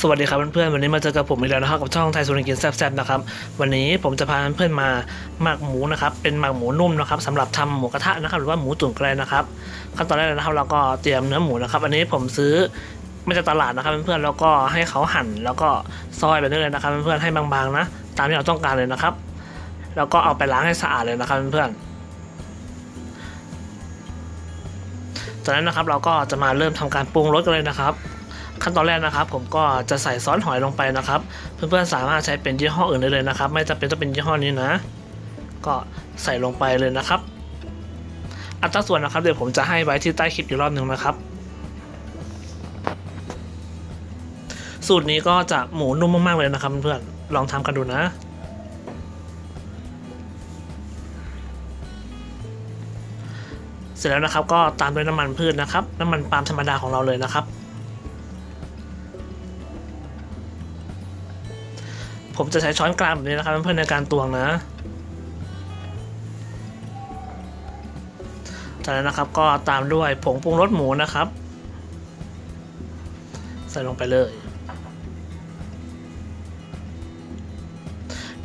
สวัสดีครับเพื่อนๆวันนี้มาเจอกับผมอีกแล้วนะครับกับช่องไทยสุรินทร์กินแซ่บๆนะครับวันนี้ผมจะพาเพื่อนๆมาหมักหมูนะครับเป็นหมักหมูนุ่มนะครับสำหรับทำหมูกระทะนะครับหรือว่าหมูตุ๋นก็ได้นะครับขั้นตอนแรกเลยนะครับเราก็เตรียมเนื้อหมูนะครับ อันนี้ผมซื้อมาจากตลาดนะครับเพื่อนๆแล้วก็ให้เขาหั่นแล้วก็ซอยแบบนี้เลยนะครับเพื่อนๆให้บางๆนะ ตามที่เราต้องการเลยนะครับ แล้วก็เอาไปล้างให้สะอาดเลยนะครับเพื่อนๆจากนั้นนะครับเราก็จะมาเริ่มทำการปรุงรสกันเลยนะครับ ขั้นตอนแรกนะครับ ผมก็จะใส่ซอสหอยลงไปนะครับ เพื่อนๆสามารถใช้เป็นยี่ห้ออื่นได้เลยนะครับ ไม่จำเป็นต้องเป็นยี่ห้อนี้นะ ก็ใส่ลงไปเลยนะครับ อัตราส่วนนะครับเดี๋ยวผมจะให้ไว้ที่ใต้คลิปอีกรอบหนึ่งนะครับ สูตรนี้ก็จะหมูนุ่มมากๆเลยนะครับเพื่อนๆลองทำกันดูนะเสร็จแล้วนะครับก็ตามด้วยน้ำมันพืชนะครับ น้ำมันปาล์มธรรมดาของเราเลยนะครับ ผมจะใช้ช้อนกลางแบบนี้นะครับเพื่อนในการตวงนะ จากนั้นนะครับก็ตามด้วยผงปรุงรสหมูนะครับ ใส่ลงไปเลย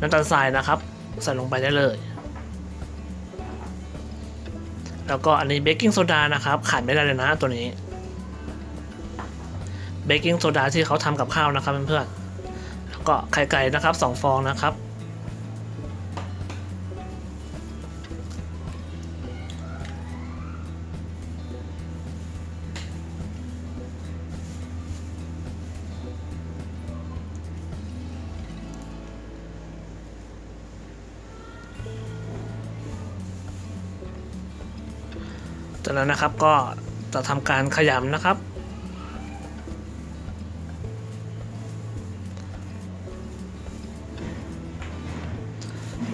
น้ำตาลทรายนะครับ ใส่ลงไปได้เลย แล้วก็อันนี้เบกกิ้งโซดานะครับ ขาดไม่ได้เลยนะตัวนี้ เบกกิ้งโซดาที่เขาทำกับข้าวนะครับเพื่อนๆ ก็ไข่ไก่นะครับสองฟองนะครับ จากนั้นนะครับก็จะทำการขยำนะครับ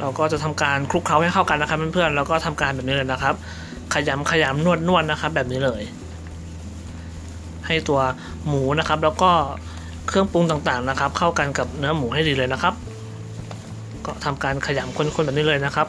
เราก็จะทำการคลุกเคล้าให้เข้ากันนะครับเพื่อนๆแล้วก็ทำการแบบนี้เลยนะครับ ขยำขยำนวดนวดนะครับ แบบนี้เลย ให้ตัวหมูนะครับ แล้วก็เครื่องปรุงต่างๆนะครับ เข้ากันกับเนื้อหมูให้ดีเลยนะครับ ก็ทำการขยำคนๆแบบนี้เลยนะครับ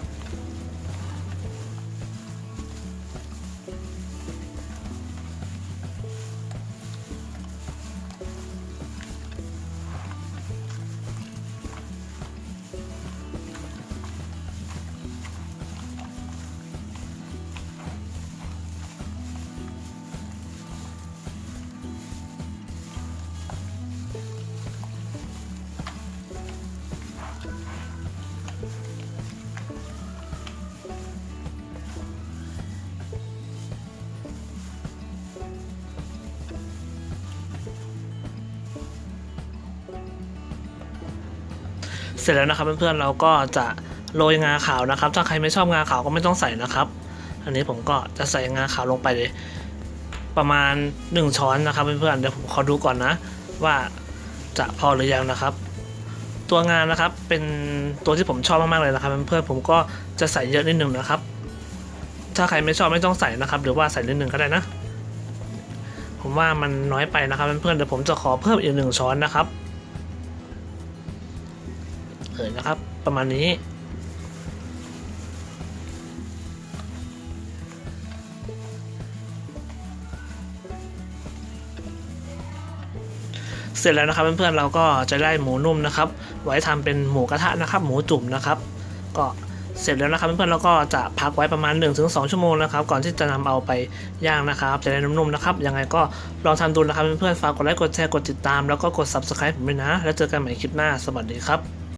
เสร็จแล้วนะครับเพื่อนๆเราก็จะโรยงาขาวนะครับ ถ้าใครไม่ชอบงาขาวก็ไม่ต้องใส่นะครับ อันนี้ผมก็จะใส่งาขาวลงไปเลย ประมาณ 1 ช้อนนะครับเพื่อนๆเดี๋ยวผมขอดูก่อนนะ ว่าจะพอหรือยังนะครับ ตัวงานะครับเป็นตัวที่ผมชอบมากๆเลยนะครับเพื่อนๆผมก็จะใส่เยอะนิดนึงนะครับ ถ้าใครไม่ชอบไม่ต้องใส่นะครับ หรือว่าใส่นิดนึงก็ได้นะ ผมว่ามันน้อยไปนะครับเพื่อนๆเดี๋ยวผมจะขอเพิ่มอีกหนึ่งช้อนนะครับ นะครับ ประมาณนี้ เสร็จแล้วนะครับเพื่อนๆเราก็จะได้หมูนุ่มนะครับ ไว้ทำเป็นหมูกระทะนะครับ หมูจุ่มนะครับ ก็เสร็จแล้วนะครับเพื่อนๆเราก็จะพักไว้ประมาณ 1-2 ชั่วโมงนะครับ ก่อนที่จะนำเอาไปย่างนะครับ จะได้นุ่มๆนะครับยังไงก็ลองทำดูนะครับเพื่อนๆฝากกดไลค์กดแชร์กดติดตามแล้วก็กด subscribe ผมด้วยนะ แล้วเจอกันใหม่คลิปหน้าสวัสดีครับ